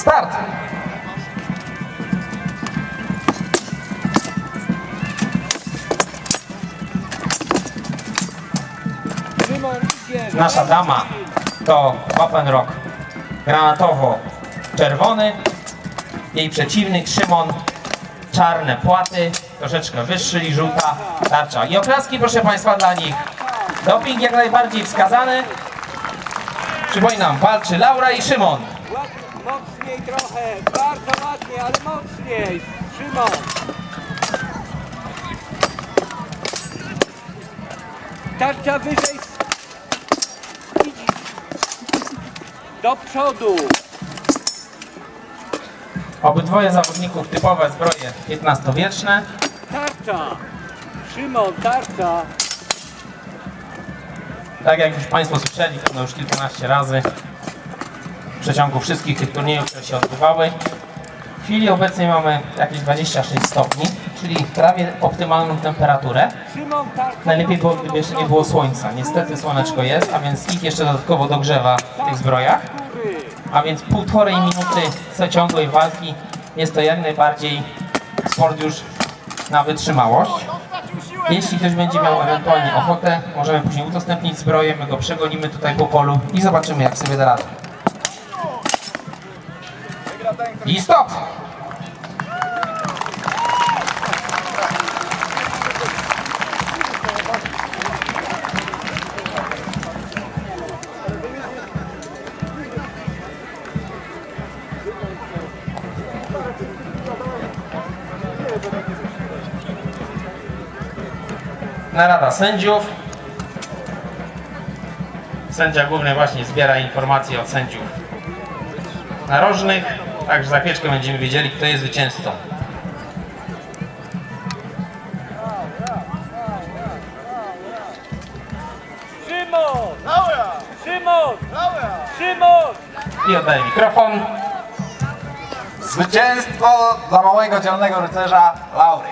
Start! Nasza dama to Open Rock granatowo-czerwony. Jej przeciwnik Szymon czarne płaty, troszeczkę wyższy i żółta tarcza. I oklaski proszę Państwa dla nich. Doping jak najbardziej wskazany. Przypominam, walczy Laura i Szymon. Mocniej trochę, bardzo ładnie, ale mocniej. Szymon. Tarcza wyżej. Do przodu. Obydwoje zawodników typowe zbroje XV-wieczne. Tarcza. Szymon, tarcza. Tak jak już Państwo słyszeli, to już kilkanaście razy przeciągu wszystkich tych turniejów, które się odbywały. W chwili obecnej mamy jakieś 26 stopni, czyli prawie optymalną temperaturę. Najlepiej było, gdyby jeszcze nie było słońca. Niestety słoneczko jest, a więc ich jeszcze dodatkowo dogrzewa w tych zbrojach. A więc półtorej minuty ciągłej walki jest to jak najbardziej sport już na wytrzymałość. Jeśli ktoś będzie miał ewentualnie ochotę, możemy później udostępnić zbroję, my go przegonimy tutaj po polu i zobaczymy jak sobie da radę. I stop! Narada sędziów. Sędzia główny właśnie zbiera informacje od sędziów narożnych, także za chwileczkę będziemy wiedzieli, kto jest zwycięzcą. Szymon. Szymon. Szymon. I oddaję mikrofon. Zwycięstwo dla małego dzielnego rycerza Laury.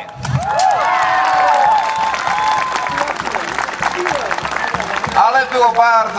Ale było bardzo